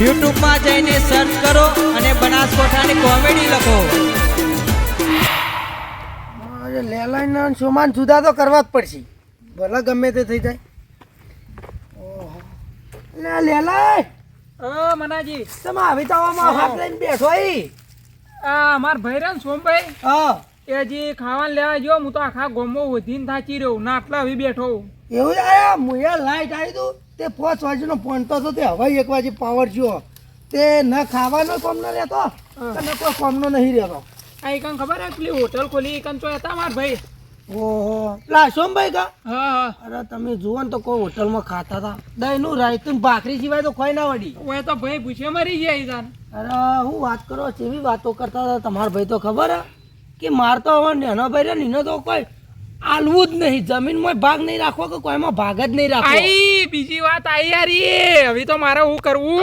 યુટ્યુબમાં જઈને સર્ચ કરો અને બનાસકોઠાની કોમેડી લખો. લેલાઈના સોમાન જુદા તો કરવા જ પડશે. ભલે ગમે તે થઈ જાય. લેલાઈ! ઓ મનાજી. તમે આવી તો હાથ લઈને બેઠો ઈ. આ અમાર ભૈરન સોમભાઈ. હા. એ જી ખાવાનું લેવા જો હું તો આખા ગોમો વધીને થાચી રહ્યો ના આટલા આવી બેઠો એવું આયા મુયા લાઈટ આવી તું. તે પાંચ વાગ્યાનો પહોંચતો હતો તે હવે એક વાગે પાવર જુઓ તે ન ખાવાનો કોમનો રહેતો અને કોઈ કોમનો નહીં રહેતો. આ એક ખબર હે પેલી હોટલ ખોલી એક તો હતા માર ભાઈ. ઓહો. લા સોમભાઈ કા? હા હા. અરે તમે જુઓ ને તો કોઈ હોટલમાં ખાતા હતા. દહીંનું રાયતું ભાખરી સિવાય તો કોઈ ના વળી. ઓય તો ભાઈ પૂછે મરી ગયા ઈદાન અરે હું વાત કરો કેવી વાતો કરતા હતા? તમારા ભાઈ તો ખબર હે? કે માર તો હવે નેનો ભાઈ રે ને એનો તો કોઈ આલવું જ નહીં. જમીનમાં ભાગ નહીં રાખવો કે કોઈમાં ભાગ જ નહીં રાખવો? આઈ બીજી વાત આઈ યારી. હવે તો મારે હું કરવું?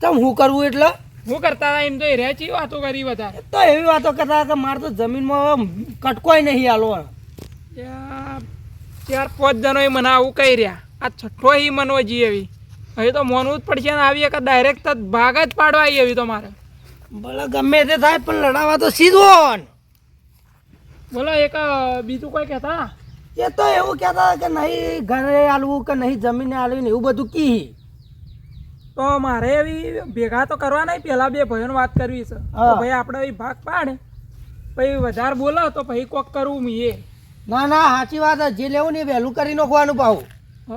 તમ હું કરવું એટલે? હું કરતા હતા એમ તો એ રહેચી વાતો કરી વધારે? તો એવી વાતો કરતા કે મારે તો જમીનમાં કટકોય નહીં આલો. ચાર પાંચ જણો મને આવું કહી રહ્યા. આ છઠ્ઠો ઈ મનો જી એવી. હવે તો મોનવું જ પડશે ને આવી કે ડાયરેક્ટ ભાગ જ પાડવા આવી એવી તો મારે. ભલે ગમે તે થાય પણ લડાવા તો સીધો. બોલો એક બીજું કોઈ કહેતા? એ તો એવું કહેતા કે નહીં ઘરે આલવું કે નહીં જમીને હાલવી ને એવું બધું કી. તો મારે એવી ભેગા તો કરવા નહીં પેલા બે ભાઈઓને વાત કરવી છે. ભાઈ આપણે એ ભાગ પાડે. પછી વધારે બોલો તો પછી કોક કરવું મીએ ના ના સાચી વાત. જે લેવું ને વહેલું કરી નાખવાનું ભાવ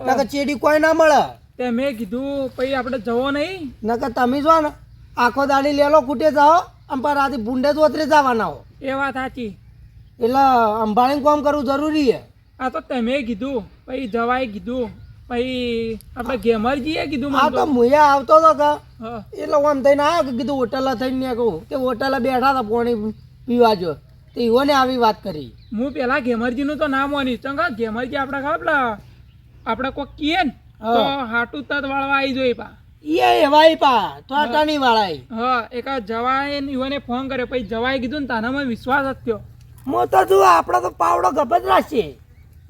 નકર ચેડી કોઈ ના મળે. તે મેં કીધું પછી આપણે જવો નહીં. નકર તમે જો ને આખો દાડી લેલો કૂટે જાઓ અને પર રાતે ભૂંડે જ ઓતરે જવાના હો. એ વાત સાચી. એટલે અંબાળીને કામ કરવું જરૂરી છે. આ તો તમે કીધું પછી જવાય કીધું પછી આપણે ગેમરજીએ કીધું આ તો. મુએ આવતો હતો કે એટલે આમ થઈને આવ્યો કે કીધું હોટલ થઈને ને કહું કે હોટલે બેઠા હતા પાણી પીવા જો. તો ઈવોને આવી વાત કરી. હું પેલા ઘેમરજીનું તો નામ માની ચંગા ઘેમરજી આપણે ખબર આપણે કોક કીએ ને તો હા. હાટું તત વાળવા આવી જોઈએ પા. એ એવાય પા તો અટાણી વાળા હા એક જવાય ને ઈવોને ફોન કર્યો. પછી જવાય કીધું ને તાનામાં વિશ્વાસ જ થયો. હું તો જો આપણે તો પાવડો જ રાખશે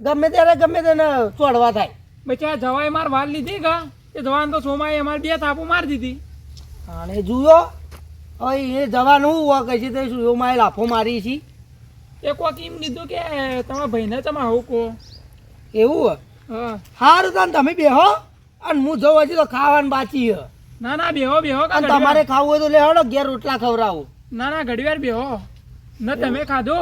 ગમે ત્યારે ગમે તેને ચોડવા થાય. આ જવાય માર વાર લીધી કા એ જવાન તો સોમાએ અમારે બે થાપો મારી દીધી. અને જુઓ હવે એ જવાનું હું કહે છે તે એવું લાફો મારી છે. એ કોક એમ કીધું કે તમારા ભાઈને તમે આવું કહો. એવું હા. સારું તાન તમે બેહો. અને હું જઉં હજી તો ખાવાનું બાકી છે. ના ના બેહો બેહો તમારે ખાવું હોય તો લેવાડો ઘેર રોટલા ખવડાવું. ના ના ઘડીવાર બેહો. ન તમે ખાધો?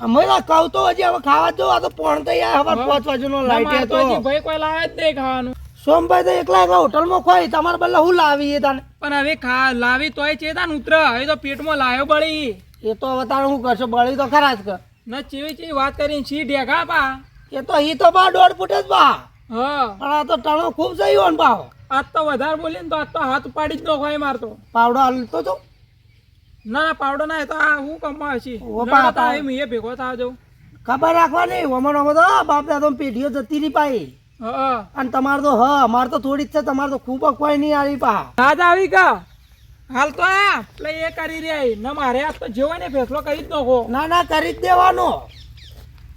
અમે કહું તો હજી હવે ખાવા જ આ તો પોણ તો યાર હવે પાંચ વાગ્યાનો નો લાઈટ તો ભાઈ કોઈ લાવે જ નહીં ખાવાનું. સોમભાઈ તો એકલા એકલા હોટલમાં ખોઈ તમારે બદલે હું લાવી એ તાને? પણ હવે ખા લાવી તોય ચેતા તાન ઉતર. હવે તો પેટમાં લાયો બળી. એ તો હવે તારે હું કરશો? બળી તો ખરા જ કર. ના ચેવી ચેવી વાત કરીને છી ઢેગા પા એ તો હી તો બા દોઢ ફૂટ જ બા. હા. પણ આ તો ટણો ખૂબ જઈ ને ભાવ આજ તો વધારે બોલી ને તો આજ તો હાથ પાડી જ નો હોય મારતો પાવડો હાલતો તો? ના ના પાવડો ના એ તો આ હું કમવા હશી. ઓપા તો એ ભેગો થા જો ખબર રાખવાની ઓમન ઓમો તો બાપ દાદો પેઢીઓ જતી ની પાઈ. હા અને તમારે તો હ અમારે તો થોડી જ છે તમારે તો ખૂબ કોઈ નહીં આવી પા. આજ આવી કા હાલ તો આ. એટલે એ કરી રહ્યા ના મારે આજ તો જેવો ને ફેસલો કરી જ નાખો. ના ના કરી જ દેવાનો.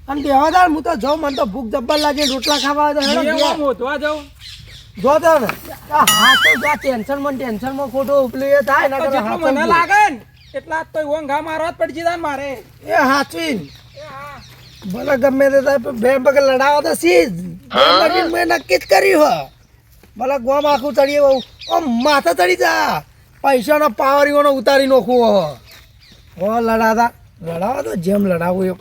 અને દેવાદાર હું તો જાઉં મને તો ભૂખ જબ્બર લાગે રોટલા ખાવા. મોધવા જાઉં. જો તો ને હા તો જો ટેન્શન મને ટેન્શનમાં ખોટો ઉપલું એ થાય મને લાગે ને એટલા તો ઊંઘા મારવા જ પડી જાય મારે. એ હાચવીન. હા. ભલે ગમે તે થાય પણ બે પગે લડાવો તો સી. જ મેં નક્કી જ કર્યું હો. ભલે ગોમ આખું ચડીએ બહુ. આમ માથે ચડી જા. પૈસાનો પાવરીઓનો ઉતારી નાખવું હો. હો લડાતા. લડાવા તો જેમ લડાવું એમ.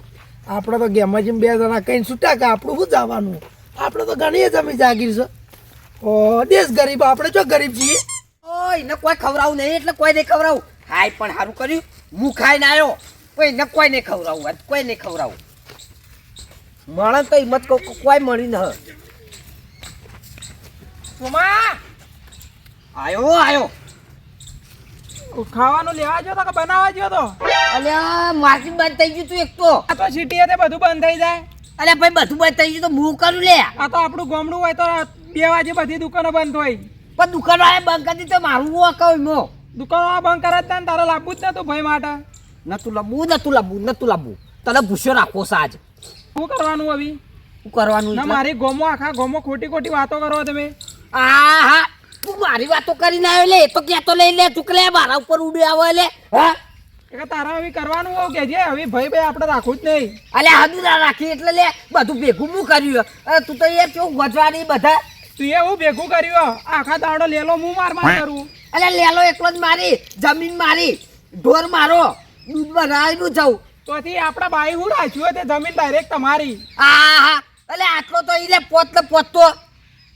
આપણે તો ગેમમાં જેમ બે જણા કહીને છૂટા કે આપણું શું જવાનું? આપણે તો ઘણી જમી જાગીર છે. ઓ દેશ ગરીબ. આપણે જો ગરીબ છીએ? ઓય ને કોઈ ખવડાવું નહીં એટલે કોઈ નહીં ખવડાવું. હાય પણ સારું કર્યું. હું ખાઈને આવ્યો કોઈ ને કોઈ નહીં ખવડાવું આજ કોઈ નહીં ખવડાવું. મળે તો હિંમત કોઈ મળી ન આયો આયો. ખાવાનું લેવા જો તો કે બનાવવા ગયો તો? અલ્યા માર્કેટ બંધ થઈ ગયું તું એક તો. આ તો સિટી તે બધું બંધ થઈ જાય. અલ્યા ભાઈ બધું બંધ થઈ ગયું તો હું કરું લે? આ તો આપણું ગામડું હોય તો બે વાગે બધી દુકાનો બંધ હોય. પણ દુકાનો બંધ કરી દીધો તો મારું કહું મો દુકાનો બંધ કરે તને ને તારે લાવવું જ નતું ભાઈ માટે? નતું લાવવું નતું લાવવું નતું લાવવું તને ભૂસ્યો રાખો સાજ શું કરવાનું હવે શું કરવાનું ના મારી ગોમો આખા ગોમો ખોટી ખોટી વાતો કરો તમે. આ હા તું મારી વાતો કરીને આવ્યો લે તો ક્યાં તો લઈ લે ચૂકલે લે મારા ઉપર ઉડી આવે લે હા? કે તારા હવે કરવાનું હોવ કે જે હવે ભાઈ ભાઈ આપણે રાખવું જ નહીં. અલે હદુ ના રાખી એટલે લે બધું ભેગું હું કર્યું તું તો યાર કેવું ગજવાની બધા? તું એવું ભેગું કર્યું આખા દાડો લેલો હું માર માર કરું? અલે લેલો એકલો જ મારી જમીન મારી ઢોર મારો દૂધ બનાવીનું જાઉં તોથી આપણા બાઈ હું રાખ્યું તે જમીન ડાયરેક્ટ તમારી. આ હા અલે આટલો તો ઈ લે પોત ને પોતતો.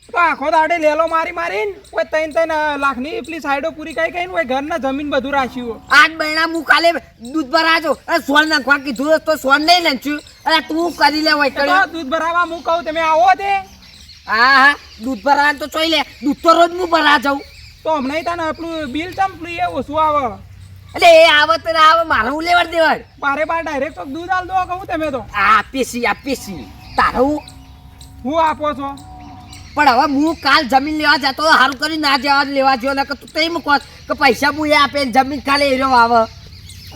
તો આખો દાડે લેલો મારી મારીને કોઈ ત્રણ ત્રણ લાખની એટલી સાઈડો પૂરી કઈ કઈ કોઈ ઘરના જમીન બધું રાખ્યું આઠ મહિના હું કાલે દૂધ ભરાજો અરે સોન નાખવા કીધું તો સોન નહીં નાખ્યું અરે તું કરી લે હોય તો દૂધ ભરાવા હું કહું તમે આવો તે. હા હા દૂધ ભરાવાનું તો ચોઈ લે. દૂધ તો રોજ હું ભરા જાઉં. તો હમણાં તને આપણું બિલ ચમ પેલું એ ઓછું આવે? એટલે એ આવે તો ના આવે મારે હું લેવડ દેવડ? મારે બાર ડાયરેક્ટ તો દૂધ આલ દો કહું તમે તો. આ આપીશી આપીશી તારું હું આપો છો? પણ હવે હું કાલ જમીન લેવા જતો સારું કરી ના જવા લેવા જો ને તું તઈ મૂકો. કે પૈસા હું એ આપે જમીન કાલે એરો આવે.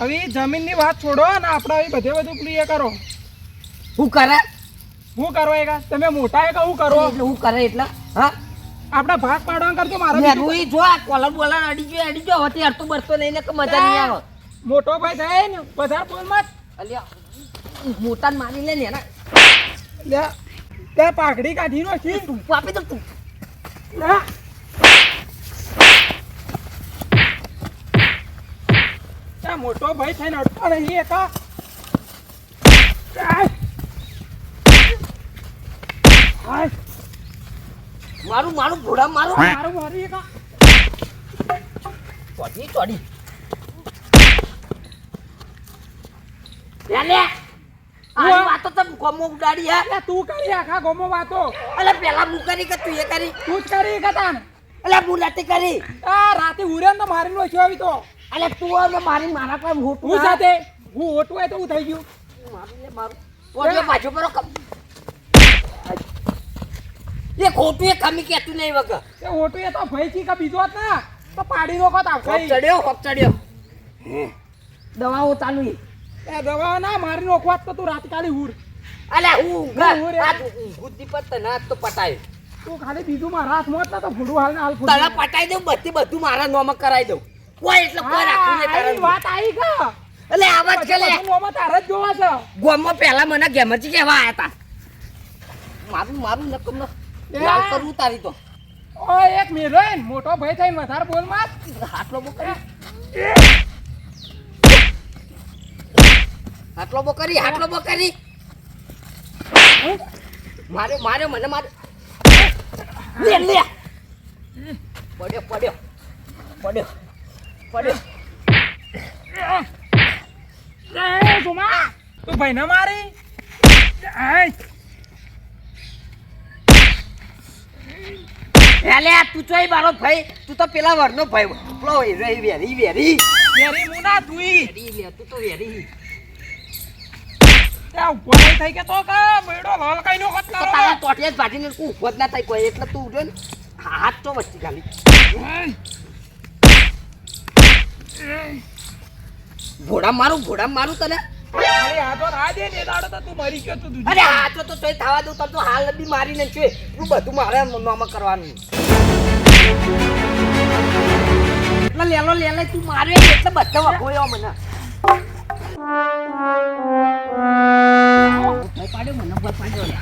હવે જમીનની વાત છોડો ને આપણે હવે બધે બધું પેલું એ કરો. હું કરે? હું કરો એ તમે મોટા એ કહું કરો? એટલે હું કરે એટલે હા? આપણે ભાગ પાડવા કરજો મારા ને બીજું જો આ કોલર બોલર અડી ગયો અડી ગયો હોતી અડતું બરતો નહીં ને કે મજા નહીં આવે. મોટો ભાઈ થાય ને વધારે બોલ મત. અલ્યા મોટા મારી લે ને એના. લે તે પાઘડી કાઢી નો છી. તું આપી દઉં તું. લે. તે મોટો ભાઈ થઈને અડતો નહીં એકા કા આય. આય. મારું મારું ઘોડા મારું મારું મારી એ ચોડી ચોડી. લે લે. આ વાતો તો ગમો ઉડાડી હે? લે તું કરી આખા ગોમો વાતો. અલે પેલા હું કરી કે તું એ કરી? તું જ કરી કતાન અલે હું નથી કરી. આ રાતે ઉરે ને તો મારી નો છે આવી તો. હવે મારી મારા પર હું હું સાથે? હું ઓટું હોય તો હું થઈ ગયું. મારું મારું. પરો કમ. એ ખોટું એ કમી કેતું નહીં વગર. એ ખોટું એ તો ભાઈ કી કે બીજો જ ના તો પાડી નો કોતા હોપ ચડ્યો હોપ ચડ્યો. દવાઓ ચાલુ એ દવાઓ ના મારી નોખવાત તો તું રાત કાલી હુર. અલે હું ઘર રે. આ બુદ્ધિ પર તને આજ તો પટાય. તું ખાલી બીજું મારા હાથ મોત તો ભૂડું હાલ ને હાલ તને. પટાઈ દઉં બધી બધું મારા નોમાં કરાઈ દઉં. કોઈ એટલે કોઈ રાખું નહીં તારી વાત આવી ગા એટલે આવાજ કે લે. ગોમાં તારે જ જોવા છે. ગોમાં પહેલા મને ગેમરજી કહેવા આયા હતા મારું મારું નકમ ન. લાલ તો એક મિનિટ મોટો ભાઈ થઈને વધારે બોલ મત હાટલો બો કરી હાટલો બો કરી હાટલો બો કરી માર્યો માર્યો મને લે લે પડ્યો પડ્યો પડ્યો પડ્યો એ સુમા તું ભાઈ ના મારી આય એટલે તું ચોય મારો ભાઈ તું તો પેલા વરનો ભાઈ પેલો વેરી વેરી. વેરી વેરી લે તું તો વેરી. તે ઊભો થઈ કે તો કા બેડો લાલ કઈ નો કત તો તારો જ ભાજીને તું ઊભો જ ના થાય કોઈ એટલે તું ઉઠ્યો ને. હાથ તો વચ્ચે ખાલી. ઘોડા મારું ઘોડા મારું તને. અરે આ તો ના દે ને દાડો તો તું મરી ગયો તું અરે આ તો તો તોય થવા દઉં તને તો હાલ બી મારીને છે. તું બધું મારે નોમાં કરવાનું. એટલે લેલો લેલે તું મારે એટલે બધો વખોયો મને. પાડ્યો મને ભય પાડ્યો લે,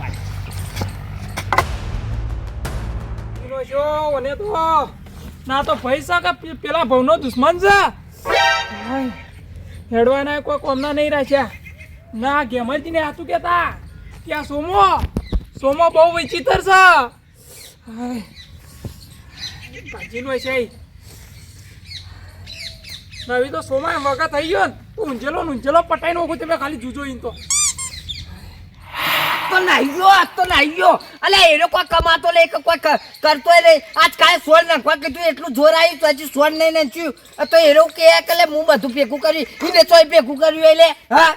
પાડ્યો. ઓને તો. ના તો પૈસા કે પેલા ભવનો દુશ્મન છે. હેડવાના કોઈ કોમના નહીં રાખ્યા. ના ગેમરજી ને હાથું કેતા. કે આ સોમો સોમો બહુ વિચિત્ર છે. ભાજીનો છે. નવી તો સોમા વગા થઈ ગયો ને. તું ઊંઝેલો ઊંઝેલો પટાઈ નાખું તમે ખાલી જુજો તો. તો નાહી ગયો આજ તો નાહી ગયો અલે એ કોઈ કમાતો લે કે કોઈ કરતો નહીં. આજ કાંઈ સોળ નાખવા કીધું, એટલું જોર આવ્યું તો હજી સોળ નહીં નાખ્યું. તો એનો કે કે લે, હું બધું ભેગું કર્યું. એને તોય ભેગું કર્યું એટલે, હા?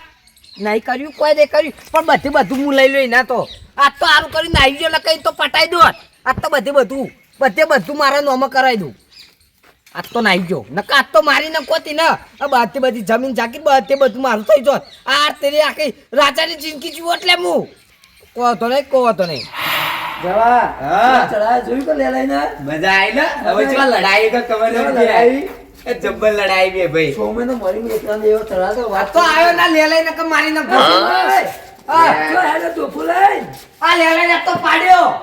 નહીં કર્યું, કોઈ નહીં કર્યું. પણ બધું બધું હું લઈ લઈ ના તો. આજ તો સારું કર્યું નાહી ગયો કઈ તો પટાઈ દો. આજ તો બધે બધું. બધે બધું મારા નોમાં કરાવી દઉં. આજ તો નાહી ગયો નકા આજ તો મારી ન કોતી ને. આ બધી બધી જમીન જાગી બધે બધું મારું થઈ જોત. આ તેરી આખી રાજાની જિંદગી જીવો એટલે હું. તો નહીં કહો તો નહીં. જવા. હા. ચડાય જોયું કે લે લઈને? મજા આવી ને? હવે ચો લડાઈ તો ખબર ચો લડાઈ? જબ્બર લડાઈ બે ભાઈ. સોમે તો મરી એકલા એવો ચડાતો આ વાત તો આવ્યો ના કે મારી જો હેડે આ તો પાડ્યો.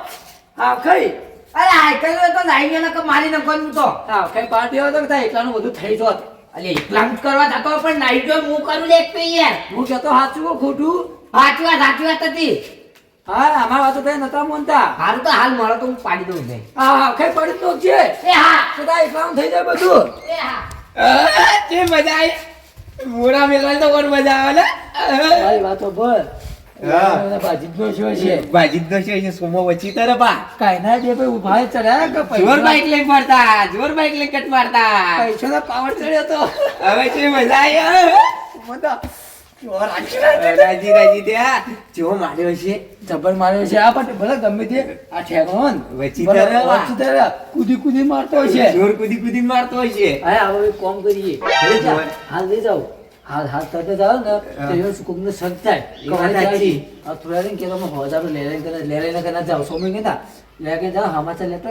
હા ખાઈ. અરે હાઈકલ તો નાઈ ગયો કે મારી ના કોણ તો. હા ખાઈ પાર્ટી તો થાય એકલાનું બધું થઈ જોત. અલે એકલા કરવા જતો પણ નાઈ ગયો હું કરું લે એક પે યાર હું કહેતો સાચું ખોટું? સાચી વાત સાચી વાત હતી હા અમારા વાતો થાય નતા મોનતા. હાલ તો હાલ મળો તો હું પાડી દઉં ભાઈ હા હા ખાઈ પડી તો છે. એ હા. સદા એકલાનું થઈ જાય બધું. એ હા. જે મજા આવી. મોરા મેલવાની તો કોણ મજા આવે ને? વાતો બોલ હા. ભાજીનો છે? બાજી તો છે સોમો વચી તરફ આ. કાંઈ ના બે ભાઈ ઊભા ચડ્યા કે જોર પૈસા બાઈક લઈ મારતા જોર બાઈક લઈ કટ મારતા. પૈસા પાવર ચડ્યો તો. હવે છે મજા આવી હા. રાજી રાજી. ત્યાં જો માર્યો છે. જબર માર્યો છે. આ પણ ભલે ગમે તે આ ઠેકોન વચ્ચી ભલે તરફ આ. વચ્ચી તરફ કૂદી કૂદી મારતો છે. જોર કૂદી કૂદી મારતો છે. હા હવે એક કરીએ. અરે જા, જોર. હાલ લઈ જાઓ. હાલ હાલ તરત જાઓ ને તો થાય. સાચી. આ થોડા દિન કેલો માં હોજ કરે જાઓ. સોમી જાઓ હમાચા લેતો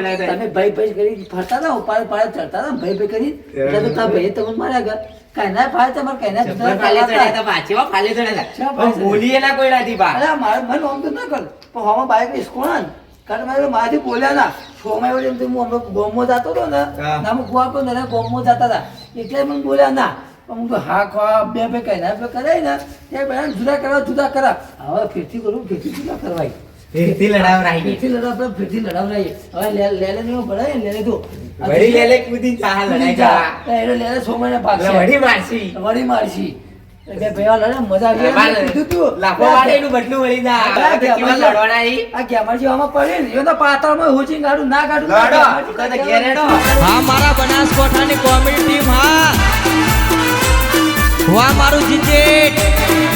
ચડાવતા. તમે ભાઈ ભાઈ કરી ફરતા હતા ઉપાડ ઉપાડ ચડતા હતા ભાઈ ભાઈ કરી. એટલે તો તમને માર્યા ગયા કાંઈ ના ફાય તમારે કાંઈ ના ફાલે. ચડાયા તા, પાછો ફાલે ચડાયા તા. પણ બોલીએ ના કોઈ નથી બા અરે મારે મને આમ તો ના કર. પણ હવામાં બાઈક ઇસ્કોણા કારણ મારે મારાથી બોલ્યા ના. છોમાં એવું જેમ હું હમણાં ગોમો જતો હતો ને નામ ગોવા ને ગોમો જતા હતા. એટલે મને બોલ્યા ના. પણ હું તો હા ખવા બે બે કહેના બે કરાય ને. તે બધા જુદા કરવા જુદા કરા. હવે ફેરથી કરું ફેરથી જુદા કરવાય. ફેરથી લડાવ રાહી ગઈ. ફીરથી લડાવ ફીરથી લડાવ હવે લે લે લે ને ભરાય લે લે તો. વળી લે લે કુદી ચાહ લડાઈ જા એટલે લે લે એટલે પાકશે વળી મારશી. વળી મારશી. બે ભેવા લડે મજા આવી કીધું તું લાફો વાળે એનું બદલું વળી જા. આ લડવાના ઈ? આ પડે ને એનો પાતળમાં હોચી કાઢું ના કાઢું લડો. તો તો હા મારા બનાસકોઠાની કોમેડી ટીમ હા. વાહ મારું જીજેટ